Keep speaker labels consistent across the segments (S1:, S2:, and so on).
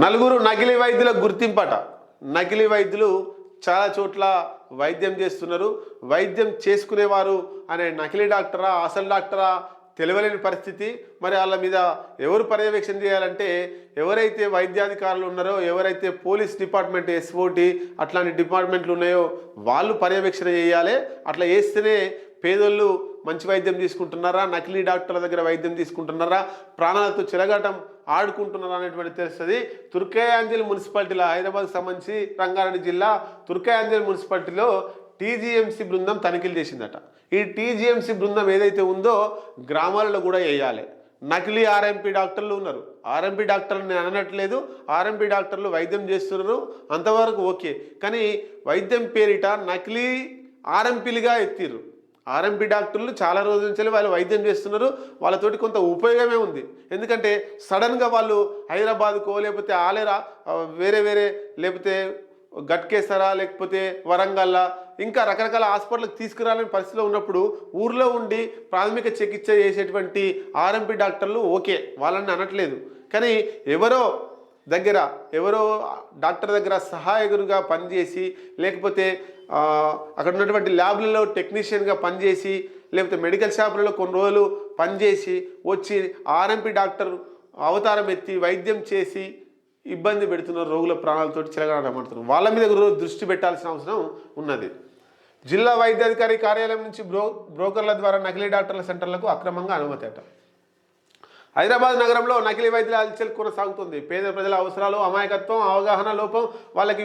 S1: నలుగురు నకిలీ వైద్యుల గుర్తింపట. నకిలీ వైద్యులు చాలా చోట్ల వైద్యం చేస్తున్నారు. వైద్యం చేసుకునేవారు అనే నకిలీ డాక్టరా అసలు డాక్టరా తెలియలేని పరిస్థితి. మరి వాళ్ళ మీద ఎవరు పర్యవేక్షణ చేయాలంటే ఎవరైతే వైద్యాధికారులు ఉన్నారో ఎవరైతే పోలీస్ డిపార్ట్మెంట్ ఎస్ఓటి అట్లాంటి డిపార్ట్మెంట్లు ఉన్నాయో వాళ్ళు పర్యవేక్షణ చేయాలి. అట్లా చేస్తేనే పేదోళ్ళు మంచి వైద్యం తీసుకుంటున్నారా? నకిలీ డాక్టర్ల దగ్గర వైద్యం తీసుకుంటున్నారా? ప్రాణాలతో చిరగటం ఆడుకుంటున్నారా అనేటువంటి తెలుస్తుంది. తుర్కయాంజలి మున్సిపాలిటీలో హైదరాబాద్కి సంబంధించి రంగారెడ్డి జిల్లా తుర్కయాంజలి మున్సిపాలిటీలో టీజీఎంసీ బృందం తనిఖీలు చేసిందట. ఈ టీజీఎంసీ బృందం ఏదైతే ఉందో గ్రామాలలో కూడా వేయాలి. నకిలీ ఆర్ఎంపీ డాక్టర్లు ఉన్నారు. ఆర్ఎంపీ డాక్టర్లు నేను అనట్లేదు ఆర్ఎంపీ డాక్టర్లు వైద్యం చేస్తున్నారు. అంతవరకు ఓకే. కానీ వైద్యం పేరిట నకిలీ ఆర్ఎంపీలుగా ఎత్తిర్రు. ఆర్ఎంపీ డాక్టర్లు చాలా రోజుల నుంచి వాళ్ళు వైద్యం చేస్తున్నారు. వాళ్ళతోటి కొంత ఉపయోగమే ఉంది. ఎందుకంటే సడన్గా వాళ్ళు హైదరాబాద్కో లేకపోతే ఆలేరా వేరే వేరే లేకపోతే గట్కేసరా లేకపోతే వరంగల్లా ఇంకా రకరకాల హాస్పిటల్కి తీసుకురాలని పరిస్థితిలో ఉన్నప్పుడు ఊర్లో ఉండి ప్రాథమిక చికిత్స చేసేటువంటి ఆర్ఎంపీ డాక్టర్లు ఓకే వాళ్ళని అనట్లేదు. కానీ ఎవరో దగ్గర ఎవరో డాక్టర్ దగ్గర సహాయకునిగా పనిచేసి లేకపోతే అక్కడ ఉన్నటువంటి ల్యాబ్లలో టెక్నీషియన్గా పనిచేసి లేకపోతే మెడికల్ షాపులలో కొన్ని రోజులు పనిచేసి వచ్చి ఆర్ఎంపీ డాక్టర్ అవతారం ఎత్తి వైద్యం చేసి ఇబ్బంది పెడుతున్న రోగుల ప్రాణాలతో చిలగడమంటున్నారు వాళ్ళ మీద రోజు దృష్టి పెట్టాల్సిన అవసరం ఉన్నది. జిల్లా వైద్యాధికారి కార్యాలయం నుంచి బ్రో బ్రోకర్ల ద్వారా నకిలీ డాక్టర్ల సెంటర్లకు అక్రమంగా అనుమతి అట. హైదరాబాద్ నగరంలో నకిలీ వైద్యుల హల్చల్ కొనసాగుతుంది. పేద ప్రజల అవసరాలు అమాయకత్వం అవగాహన లోపం వాళ్ళకి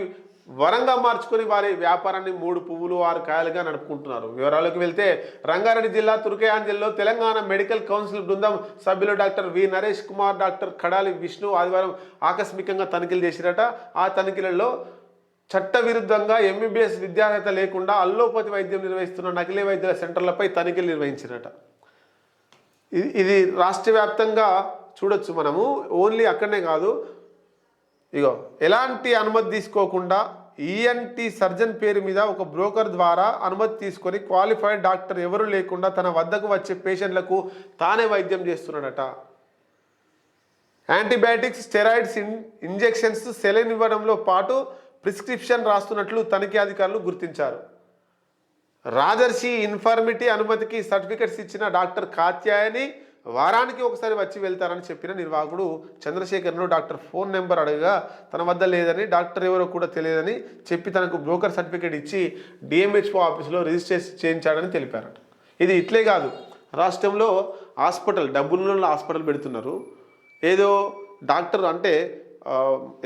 S1: వరంగా మార్చుకొని వారి వ్యాపారాన్ని మూడు పువ్వులు ఆరు కాయలుగా నడుపుకుంటున్నారు. వివరాలకు వెళ్తే రంగారెడ్డి జిల్లా తుర్కయాంజల్లో తెలంగాణ మెడికల్ కౌన్సిల్ బృందం సభ్యులు doctor V. Naresh Kumar doctor Kadali Vishnu ఆదివారం ఆకస్మికంగా తనిఖీలు చేసిరట ఆ తనిఖీలలో చట్టవిరుద్ధంగా ఎంబీబీఎస్ విద్యార్హత లేకుండా అల్లోపతి వైద్యం నిర్వహిస్తున్న నకిలీ వైద్యుల సెంటర్లపై తనిఖీలు నిర్వహించినట ఇది ఇది రాష్ట్ర వ్యాప్తంగా చూడొచ్చు మనము. ఓన్లీ అక్కడనే కాదు. ఇగో ఎలాంటి అనుమతి తీసుకోకుండా ఈఎన్టీ సర్జన్ పేరు మీద ఒక బ్రోకర్ ద్వారా అనుమతి తీసుకొని క్వాలిఫైడ్ డాక్టర్ ఎవరు లేకుండా తన వద్దకు వచ్చే పేషెంట్లకు తానే వైద్యం చేస్తున్నాడట. యాంటీబయాటిక్స్ స్టెరాయిడ్స్ ఇంజెక్షన్స్ సెలైన్ ఇవ్వడంలో పాటు ప్రిస్క్రిప్షన్ రాస్తున్నట్లు తనిఖీ అధికారులు గుర్తించారు. రాజర్షి ఇన్ఫార్మిటీ అనుమతికి సర్టిఫికెట్స్ ఇచ్చిన డాక్టర్ కాత్యాయని వారానికి ఒకసారి వచ్చి వెళ్తారని చెప్పిన నిర్వాహకుడు చంద్రశేఖర్ను డాక్టర్ ఫోన్ నెంబర్ అడగగా తన వద్ద లేదని డాక్టర్ ఎవరో కూడా తెలియదని చెప్పి తనకు బ్రోకర్ సర్టిఫికేట్ ఇచ్చి డిఎంహెచ్ఓ ఆఫీసులో రిజిస్ట్రేషన్ చేయించాడని తెలిపారట. ఇది ఇట్లే కాదు. రాష్ట్రంలో హాస్పిటల్ డబ్బులున్న హాస్పిటల్ పెడుతున్నారు. ఏదో డాక్టర్ అంటే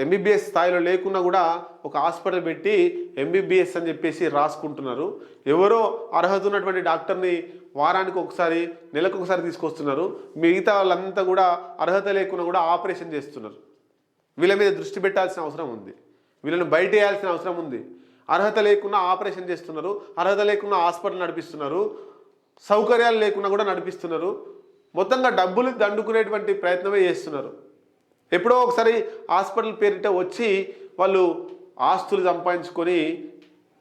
S1: ఎంబీబీఎస్ స్థాయిలో లేకున్నా కూడా ఒక హాస్పిటల్ పెట్టి ఎంబీబీఎస్ అని చెప్పేసి రాసుకుంటున్నారు. ఎవరో అర్హత ఉన్నటువంటి డాక్టర్ని వారానికి ఒకసారి నెలకు ఒకసారి తీసుకొస్తున్నారు. మిగతా వాళ్ళంతా కూడా అర్హత లేకున్నా కూడా ఆపరేషన్ చేస్తున్నారు. వీళ్ళ మీద దృష్టి పెట్టాల్సిన అవసరం ఉంది. వీళ్ళని బయట వేయాల్సిన అవసరం ఉంది. అర్హత లేకున్నా ఆపరేషన్ చేస్తున్నారు. అర్హత లేకున్నా హాస్పిటల్ నడిపిస్తున్నారు. సౌకర్యాలు లేకున్నా కూడా నడిపిస్తున్నారు. మొత్తంగా డబ్బులు దండుకునేటువంటి ప్రయత్నమే చేస్తున్నారు. ఎప్పుడో ఒకసారి హాస్పిటల్ పేరిట వచ్చి వాళ్ళు ఆస్తులు సంపాదించుకొని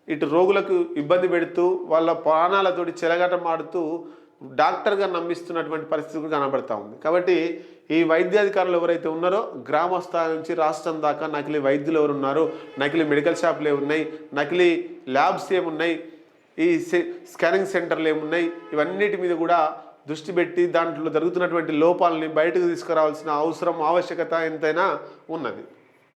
S1: ఇటు రోగులకు ఇబ్బంది పెడుతూ వాళ్ళ ప్రాణాలతోటి చెలగాటం డాక్టర్గా నమ్మిస్తున్నటువంటి పరిస్థితి కూడా కనబడతా ఉంది. కాబట్టి ఈ వైద్యాధికారులు ఎవరైతే ఉన్నారో గ్రామ స్థాయి నుంచి రాష్ట్రం దాకా నకిలీ వైద్యులు ఎవరు ఉన్నారు నకిలీ మెడికల్ షాపులు ఏమున్నాయి నకిలీ ల్యాబ్స్ ఏమున్నాయి ఈ స్కానింగ్ సెంటర్లు ఏమున్నాయి ఇవన్నిటి మీద కూడా దృష్టి పెట్టి దాంట్లో జరుగుతున్నటువంటి లోపాలని బయటకు తీసుకురావాల్సిన అవసరం ఆవశ్యకత ఎంతైనా ఉన్నది.